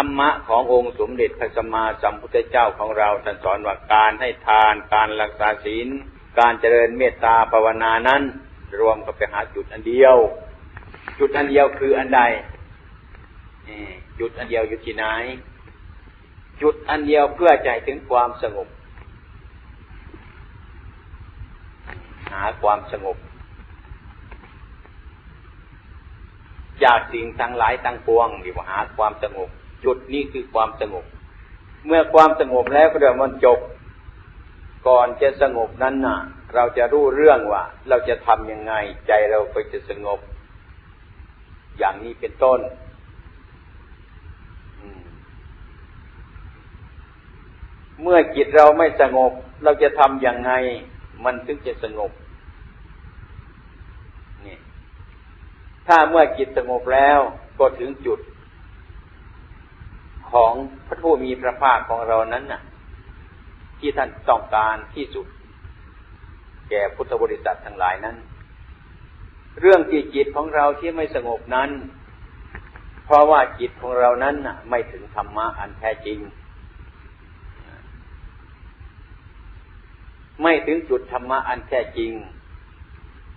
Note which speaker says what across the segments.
Speaker 1: รรมะขององค์สมเด็จพระสัมมาสัมพุทธเจ้าของเราท่านสอนว่าการให้ทาน การรักษาศีล การเจริญเมตตาภาวนานั้น รวมกันไปหาจุดอันเดียว จุดอันเดียวคืออันใดจุดอันเดียวอยู่ที่ไหน จุดอันเดียวเพื่อใจถึงความสงบ หาความสงบ จากสิ่งทั้งหลายทั้งปวงดีว่าหาความสงบ จุดนี้คือความสงบ เมื่อความสงบแล้วก็เดี๋ยวมันจบ ก่อนจะสงบนั้นน่ะ เราจะรู้เรื่องว่า เราจะทำยังไง ใจเราก็จะสงบ อย่างนี้เป็นต้นเมื่อจิตเราไม่สงบ เราจะทำยังไง มันถึงจะสงบนี่ถ้าเมื่อจิตสงบแล้วก็ถึงจุด ของพระผู้มีพระภาคของเรานั้นน่ะ ที่ท่านต้องการที่สุด แก่พุทธบริษัททั้งหลายนั้น เรื่องที่จิตของเราที่ไม่สงบนั้น เพราะว่าจิตของเรานั้นน่ะ ไม่ถึงธรรมะอันแท้จริง ไม่ถึงจุดธรรมะอันแท้จริง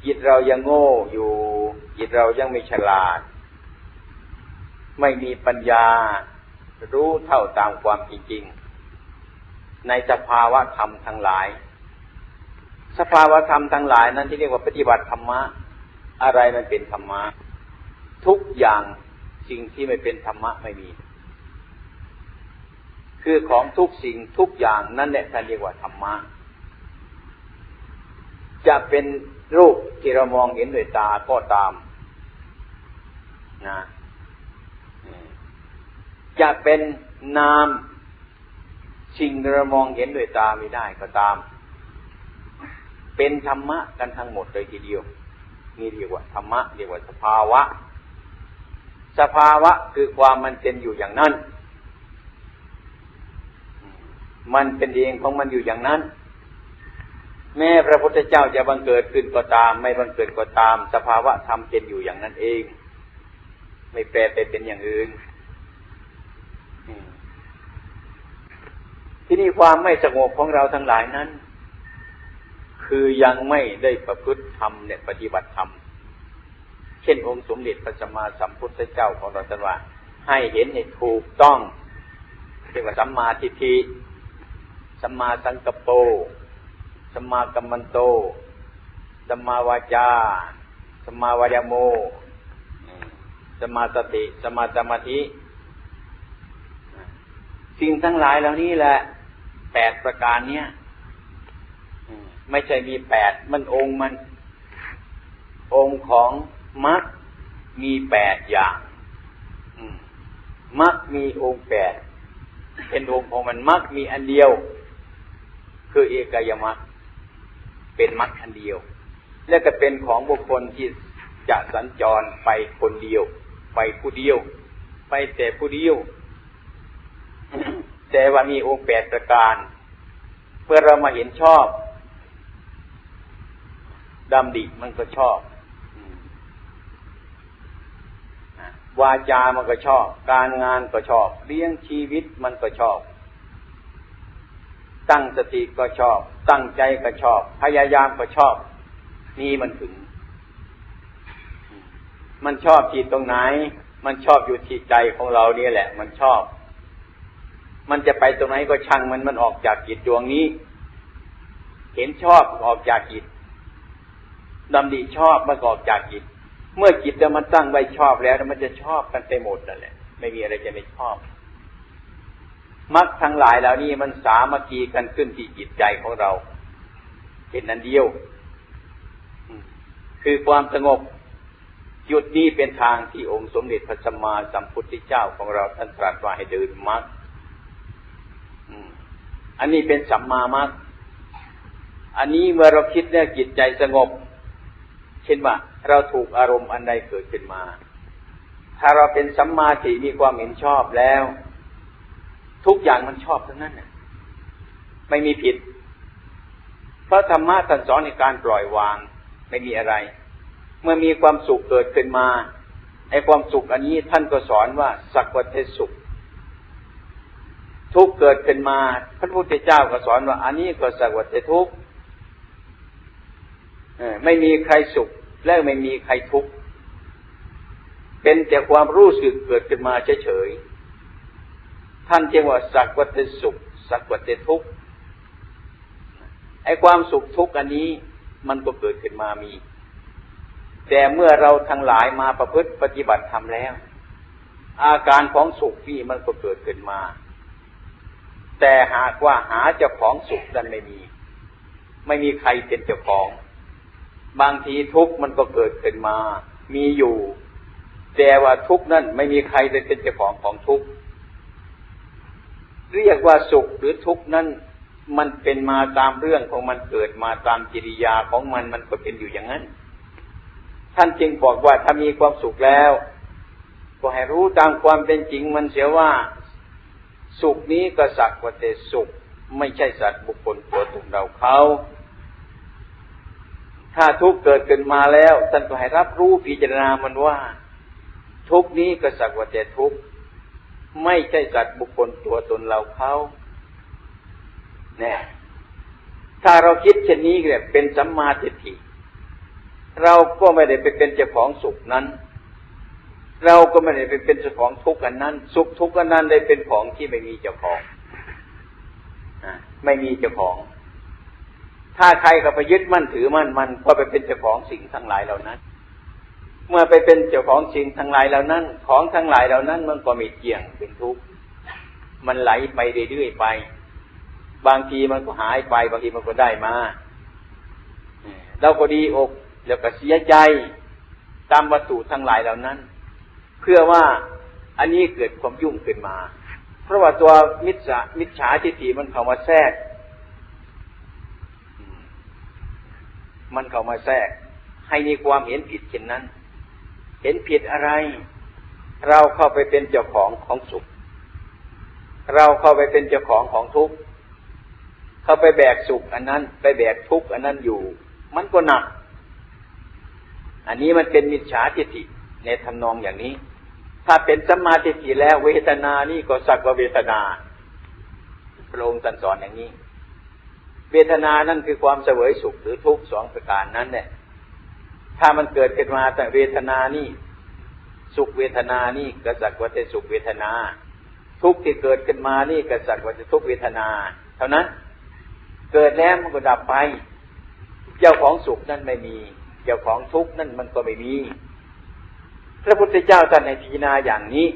Speaker 1: จิตเรายังโง่อยู่ จิตเรายังไม่ฉลาด ไม่มีปัญญา รู้เท่าตามความจริง ในสภาวะธรรมทั้งหลาย สภาวะธรรมทั้งหลายนั้นที่เรียกว่าปฏิบัติธรรมะ อะไรมันเป็นธรรมะ ทุกอย่างสิ่งที่ไม่เป็นธรรมะไม่มี คือของทุกสิ่งทุกอย่างนั่นแหละท่านเรียกว่าธรรมะ จะเป็นรูปที่เรามองเห็นด้วยตาก็ตามนะ จะเป็นนามสิ่งเรามองเห็นด้วยตาไม่ได้ก็ตาม เป็นธรรมะกันทั้งหมดเลยทีเดียว นี่เรียกว่าธรรมะเรียกว่าสภาวะ สภาวะคือความมันเป็นอยู่อย่างนั้น มันเป็นเองของมันอยู่อย่างนั้น แม้พระพุทธเจ้าจะบังเกิดขึ้นก็ตาม ไม่บังเกิดก็ตาม สภาวะธรรมเป็นอยู่อย่างนั้นเอง ไม่แปรไปเป็นอย่างอื่น ที่นี่ความไม่สงบของเราทั้งหลายนั้น คือยังไม่ได้ประพฤติธรรมเนี่ยปฏิบัติธรรม เช่นองค์สมเด็จพระสัมมาสัมพุทธเจ้าของเราตรัสว่า ให้เห็นให้ถูกต้องเรียกว่าสัมมาทิฏฐิสัมมาสังกปรสัมมากัมมันโตสัมมาวาจาสัมมาวายโมสัมมาสติสัมมาสมาธิ สิ่งทั้งหลายเหล่านี้แหละ แปดประการเนี้ยไม่ใช่มีแปดมันองค์มัน องค์ของมรรคมีแปดอย่างมรรคมีองค์แปดเป็นองค์ของมันมรรคมีอันเดียว คือเอกายมรรคเป็นมรรคอันเดียว และก็เป็นของบุคคลที่จะสัญจรไปคนเดียว ไปผู้เดียว ไปแต่ผู้เดียว แต่ว่ามีองค์แปดประการ เมื่อเรามาเห็นชอบดำดิมันก็ชอบวาจามันก็ชอบ การงานก็ชอบ เลี้ยงชีวิตมันก็ชอบ ตั้งสติก็ชอบ ตั้งใจก็ชอบ พยายามก็ชอบ นี่มันถึง มันชอบที่ตรงไหน มันชอบอยู่ที่ใจของเราเนี่ยแหละ มันชอบ มันจะไปตรงไหนก็ช่างมันมันออกจากจิตดวงนี้ เห็นชอบออกจากจิตดำดีชอบมันออกจากจิต เมื่อจิตแล้วมันตั้งไว้ชอบแล้วมันจะชอบกันไปหมดนั่นแหละ ไม่มีอะไรจะไม่ชอบมรรคทั้งหลายเหล่านี้มันสามัคคีกันขึ้นที่จิตใจของเราเป็นนั้นเดียว คือความสงบจุดนี้เป็นทางที่องค์สมเด็จพระสัมมาสัมพุทธเจ้าของเราท่านตรัสว่าให้เดินมรรค อันนี้เป็นสัมมามรรคอันนี้เมื่อเราคิดเนี่ยจิตใจสงบ เช่นว่า เราถูกอารมณ์อันใดเกิดขึ้นมา ถ้าเราเป็นสัมมาทิมีความเห็นชอบแล้ว ทุกอย่างมันชอบทั้งนั้นไม่มีผิด เพราะธรรมะท่านสอนในการปล่อยวางไม่มีอะไร เมื่อมีความสุขเกิดขึ้นมาไอ้ความสุขอันนี้ท่านก็สอนว่าสักวัตเทสุข ทุกเกิดขึ้นมา พระพุทธเจ้าก็สอนว่า อันนี้ก็สักวัฏทุกข์ไม่มีใครสุข และไม่มีใครทุกข์เป็นแต่ความรู้สึกเกิดขึ้นมาเฉยๆท่านจึงว่าสักวัฏสุข สักวัฏทุกข์ไอ้ความสุขทุกข์อันนี้มันก็เกิดขึ้นมามี แต่เมื่อเราทั้งหลายมาประพฤติปฏิบัติทำแล้ว อาการของสุขที่มันก็เกิดขึ้นมา แต่หากว่าหาเจ้าของสุขนั้นไม่มี ไม่มีใครเป็นเจ้าของ บางทีทุกข์มันก็เกิดขึ้นมา มีอยู่ แต่ว่าทุกข์นั้นไม่มีใครเป็นเจ้าของของทุกข์เรียกว่าสุขหรือทุกข์นั้นมันเป็นมาตามเรื่องของมันเกิดมาตามกิริยาของมันมันก็เป็นอยู่อย่างนั้น ท่านจึงบอกว่าถ้ามีความสุขแล้ว ก็ให้รู้ตามความเป็นจริงมันเสียว่า สุขนี้ก็สักว่าแต่สุข ไม่ใช่สัตว์บุคคลตัวตนเราเขาถ้าทุกข์เกิดขึ้นมาแล้วท่านก็ให้รับรู้พิจารณามันว่า ทุกนี้ก็สักว่าแต่ทุกไม่ใช่สัตว์บุคคลตัวตนเราเขาเนี่ยถ้าเราคิดเช่นนี้เนี่ยเป็นสัมมาทิฏฐิเราก็ไม่ได้ไปเป็นเจ้าของสุขนั้น เราก็ไม่ได้ไปเป็นเจ้าของทุกข์อันนั้น สุขทุกข์อันนั้นได้เป็นของที่ไม่มีเจ้าของไม่มีเจ้าของ ถ้าใครก็ไปยึดมั่นถือมั่นมันก็ไปเป็นเจ้าของสิ่งทั้งหลายเหล่านั้น เมื่อไปเป็นเจ้าของสิ่งทั้งหลายเหล่านั้น ของทั้งหลายเหล่านั้น มันก็มีเกี่ยงเป็นทุกข์มันไหลไปเรื่อยๆไป บางทีมันก็หายไป บางทีมันก็ได้มาเราก็ดีอก แล้วก็เสียใจตามวัตถุทั้งหลายเหล่านั้น เพื่อว่าอันนี้เกิดความยุ่งขึ้นมา เพราะว่าตัวมิจฉามิจฉาทิฏฐิมันเข้ามาแทรก มันเข้ามาแทรก ให้มีความเห็นผิดเช่นนั้น เห็นผิดอะไร เราเข้าไปเป็นเจ้าของของสุข เราเข้าไปเป็นเจ้าของของทุกข์เข้าไปแบกสุข อันนั้น ไปแบกทุกข์อันนั้นอยู่ มันก็หนัก อันนี้มันเป็นมิจฉาทิฏฐิในทำนองอย่างนี้ ถ้าเป็นสัมมาทิฏฐิแล้วเวทนานี่ก็สักว่าเวทนา พระองค์ตรัสสอนอย่างนี้ เวทนานั่นคือความเสวยสุขหรือทุกข์สองประการนั้นเนี่ยถ้ามันเกิดขึ้นมาแต่เวทนานี่ สุขเวทนานี่ก็สักว่าจะสุขเวทนา ทุกข์ที่เกิดขึ้นมานี่ก็สักว่าจะทุกขเวทนา เท่านั้น เกิดแล้วมันก็ดับไป เจ้าของสุขนั่นไม่มี เจ้าของทุกข์นั่นมันก็ไม่มี พระพุทธเจ้าท่านในทีนาอย่างนี้